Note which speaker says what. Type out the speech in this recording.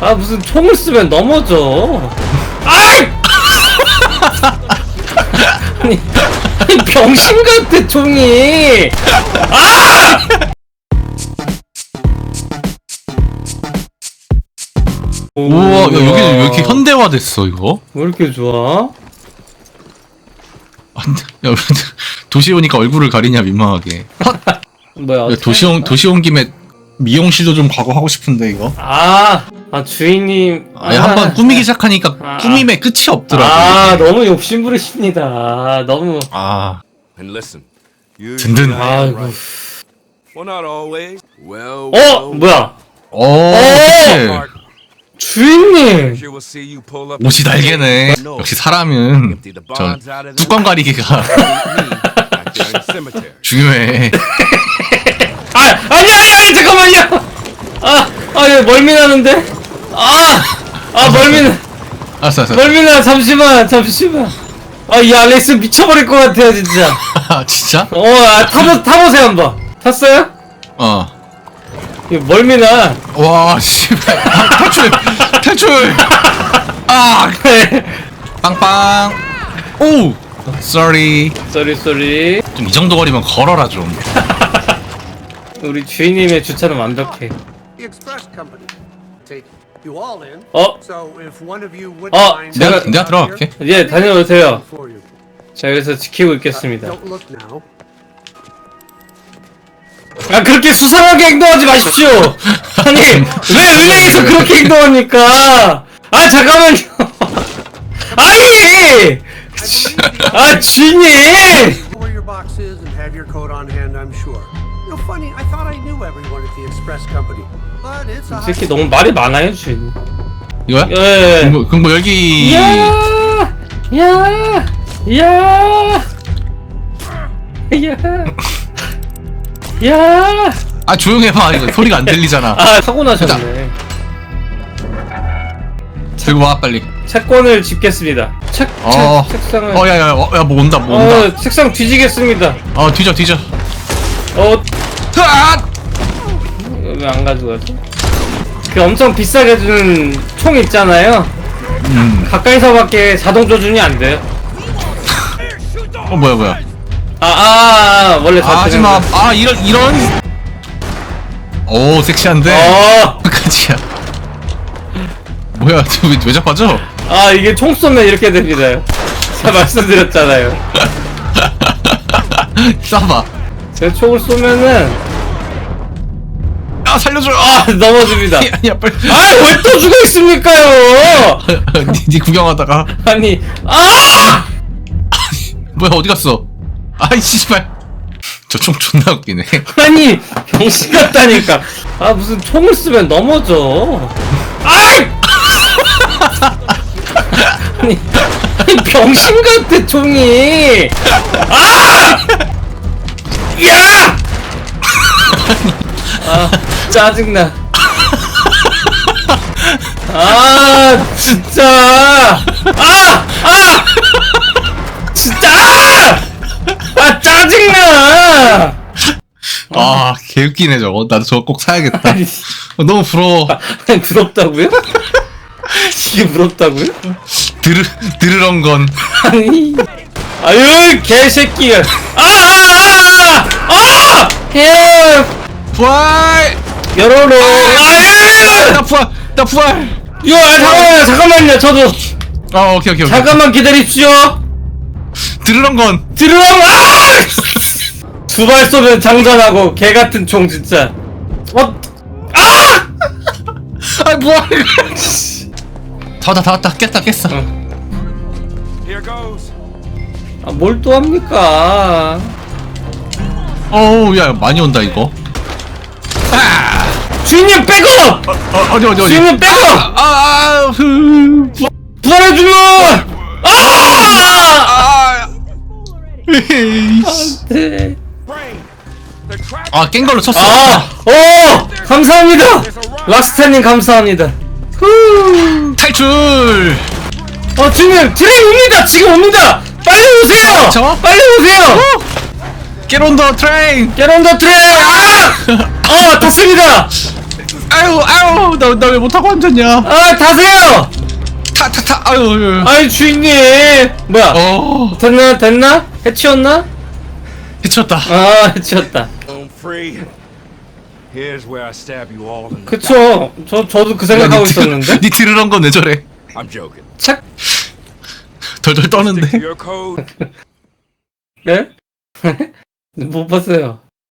Speaker 1: 아 무슨 총을 쓰면 넘어져. 아이! 아니, 아니 병신 같아 총이. 아!
Speaker 2: 우와 야 여기는 왜 이렇게 현대화됐어 이거?
Speaker 1: 왜 이렇게 좋아?
Speaker 2: 안 돼. 야 도시 오니까 얼굴을 가리냐 민망하게
Speaker 1: 뭐야?
Speaker 2: 야, 도시 온 도시 온 김에 미용실도 좀 가고 하고 싶은데 이거
Speaker 1: 아, 아 주인님.
Speaker 2: 아니 한 번 꾸미기 시작하니까
Speaker 1: 아.
Speaker 2: 꾸밈에 끝이 없더라고
Speaker 1: 아 너무 욕심 부리십니다. 아, 너무.
Speaker 2: 아
Speaker 3: And listen, you
Speaker 2: 든든.
Speaker 1: 아이고.
Speaker 3: right. Well, not always. Well,
Speaker 1: 어
Speaker 3: well,
Speaker 1: 뭐야?
Speaker 2: 어, 어떡해
Speaker 1: 주인님.
Speaker 3: you will see you pull up.
Speaker 2: 옷이 날개네 역시 사람은
Speaker 3: Empty the
Speaker 2: 저
Speaker 3: bonds out of them.
Speaker 2: 뚜껑 가리기가
Speaker 3: cemetery.
Speaker 2: 중요해
Speaker 1: 아 아니 아니 아니 잠깐만요. 아아 멀미 나는데. 아 아 멀미 나
Speaker 2: 알았어 알았어
Speaker 1: 멀미 나 잠시만 잠시만. 아 이 알렉스 미쳐버릴 것 같아요 진짜.
Speaker 2: 아 진짜?
Speaker 1: 어 아, 타보 타보세요 한번. 탔어요?
Speaker 2: 어
Speaker 1: 이 멀미 나.
Speaker 2: 와, 씨발. 아, 탈출! 탈출! 아! 빵빵! 오! 쏘리.
Speaker 1: 쏘리 쏘리.
Speaker 2: 좀 이 정도 거리면 걸어라, 좀.
Speaker 1: 우리 주인님의 주차는 완벽해.
Speaker 4: The express company. Take you all in.
Speaker 1: 어?
Speaker 4: So if one of you would
Speaker 1: 어,
Speaker 4: mind
Speaker 2: 내가, 내가 들어갈게.
Speaker 1: 예 다녀오세요.
Speaker 4: for you.
Speaker 1: 자 여기서 지키고
Speaker 4: Uh,
Speaker 1: 있겠습니다.
Speaker 4: don't look now.
Speaker 1: 아 그렇게 수상하게 행동하지 마십시오. 아니 왜 은행에서 그렇게 행동합니까? 아 잠깐만요. 아니 아 주인님.
Speaker 4: Where your box is and have your coat on hand, I'm sure. Know, funny, I thought I knew everyone at the express company. But it's a
Speaker 1: 이 새끼 너무 말이 많아요 주인.
Speaker 2: 이거야?
Speaker 1: 예.
Speaker 2: 금고, 금고 열기.
Speaker 1: 야, 야, 야, 야, 야.
Speaker 2: 아, 조용해봐. 이거 소리가 안 들리잖아.
Speaker 1: 아 사고 나셨네.
Speaker 2: 들고 와, 빨리.
Speaker 1: 채권을 집겠습니다. 책, 책
Speaker 2: 어.
Speaker 1: 책상을.
Speaker 2: 어, 야, 야, 어, 야, 뭐 온다, 뭐 온다.
Speaker 1: 어, 책상 뒤지겠습니다.
Speaker 2: 어, 뒤져, 뒤져.
Speaker 1: 어,
Speaker 2: 아!
Speaker 1: 왜 안 가져가지? 그 엄청 비싸게 주는 총 있잖아요.
Speaker 2: 음.
Speaker 1: 가까이서밖에 자동 조준이 안 돼요.
Speaker 2: 어, 뭐야, 뭐야.
Speaker 1: 아, 아, 아 원래
Speaker 2: 아, 하지 마.
Speaker 1: 자체는-
Speaker 2: 아, 이런, 이런. 오, 섹시한데.
Speaker 1: 어,
Speaker 2: 끝까지야. 뭐야, 왜, 왜 자빠져?
Speaker 1: 아 이게 총 쏘면 이렇게 됩니다. 제가 말씀드렸잖아요.
Speaker 2: 쏴봐.
Speaker 1: 제가 총을 쏘면은
Speaker 2: 아, 살려줘. 아!
Speaker 1: 아 넘어집니다.
Speaker 2: 아니야, 빨리.
Speaker 1: 아 왜 또 죽어 있습니까요?
Speaker 2: 니, 니 구경하다가.
Speaker 1: 아니 아
Speaker 2: 뭐야, 어디 갔어? 아이, 씨발. 저 총 존나 웃기네.
Speaker 1: 아니 병신 같다니까. 아 무슨 총을 쓰면 넘어져. 아이 아니, 아니 병신 같아 총이. 아 짜증나. 아 진짜 아! 아! 진짜 아! 아 짜증나!
Speaker 2: 아, 개웃기네, 저거. 나도 저거 꼭 사야겠다.
Speaker 1: 아니,
Speaker 2: 어, 너무 부러워.
Speaker 1: 아니 부럽다고요? 이게 부럽다고요?
Speaker 2: 드르, 드르렁 건.
Speaker 1: 아니 아유 개새끼가 아아아아 아! 헬
Speaker 2: 부활!
Speaker 1: 여러로 아
Speaker 2: 유나 부활! 나 부활!
Speaker 1: 이거 아, 잠깐만요 잠깐만요 저도
Speaker 2: 어, 오케이, 오케이, 오케이.
Speaker 1: 잠깐만 기다립시오
Speaker 2: 드르렁 건.
Speaker 1: 들어와 두발 쏘면 장전하고 개 같은 총 진짜 어 아!
Speaker 2: 아, 뭐야, 이거. 다 왔다, 다 왔다. 깼다, 깼어.
Speaker 3: Here goes.
Speaker 1: 아, 뭘 또 합니까?
Speaker 2: 어우, 야, 많이 온다, 이거.
Speaker 1: 주인님 백업!
Speaker 2: 어, 어디, 어디, 어디.
Speaker 1: 주인님 백업!
Speaker 2: 아, 아, 흐.
Speaker 1: 부활해주면! 아!
Speaker 2: 아.
Speaker 3: Brain. The trap.
Speaker 2: 아, 깬 걸로 쳤어.
Speaker 1: 아! 오! 감사합니다! 락스타님 감사합니다. 후!
Speaker 2: 탈출!
Speaker 1: 어, 주인님! 트레인 옵니다! 지금 옵니다! 빨리 오세요!
Speaker 2: 저?
Speaker 1: 빨리 오세요!
Speaker 2: Get on the train!
Speaker 1: Get on the train! 아! 어, 탔습니다!
Speaker 2: 아유 아유 나 나 왜 못하고 앉았냐?
Speaker 1: 아 타세요!
Speaker 2: 타 타 타 아유 아유.
Speaker 1: 아이 주인님! 뭐야?
Speaker 2: 어.
Speaker 1: 됐나? 됐나? 해치웠나?
Speaker 2: 해쳤다.
Speaker 1: 아 해치웠다.
Speaker 3: Home free. Here's where I stab you all in the
Speaker 1: 그쵸. 저 저도 그 생각하고 있었는데.
Speaker 2: 니 들으란 건왜 저래.
Speaker 3: I'm joking.
Speaker 1: 착.
Speaker 2: 덜덜
Speaker 3: Stick to
Speaker 2: 떠는데.
Speaker 3: your code.
Speaker 1: 예? 못 봤어요